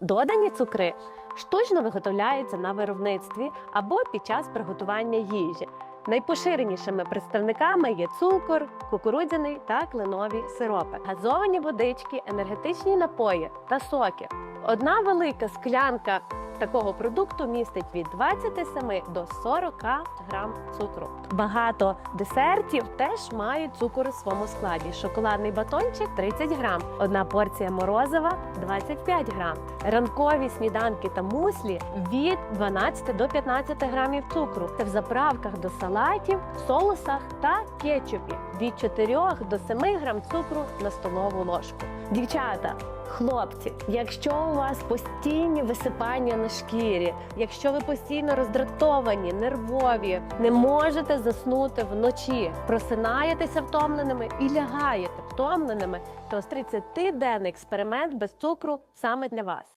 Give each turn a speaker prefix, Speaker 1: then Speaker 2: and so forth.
Speaker 1: Додані цукри штучно виготовляються на виробництві або під час приготування їжі. Найпоширенішими представниками є цукор, кукурудзяний та кленові сиропи, газовані водички, енергетичні напої та соки. Одна велика склянка такого продукту містить від 27 до 40 грам цукру. Багато десертів теж мають цукор у своєму складі. Шоколадний батончик 30 грам, одна порція морозива 25 грам. Ранкові сніданки та муслі від 12 до 15 грамів цукру. Це в заправках до салатів, соусах та кетчупі від 4 до 7 грам цукру на столову ложку. Дівчата, хлопці, якщо у вас постійні висипання на шкірі, якщо ви постійно роздратовані, нервові, не можете заснути вночі, просинаєтеся втомленими і лягаєте втомленими, то ось 30-денний експеримент без цукру саме для вас.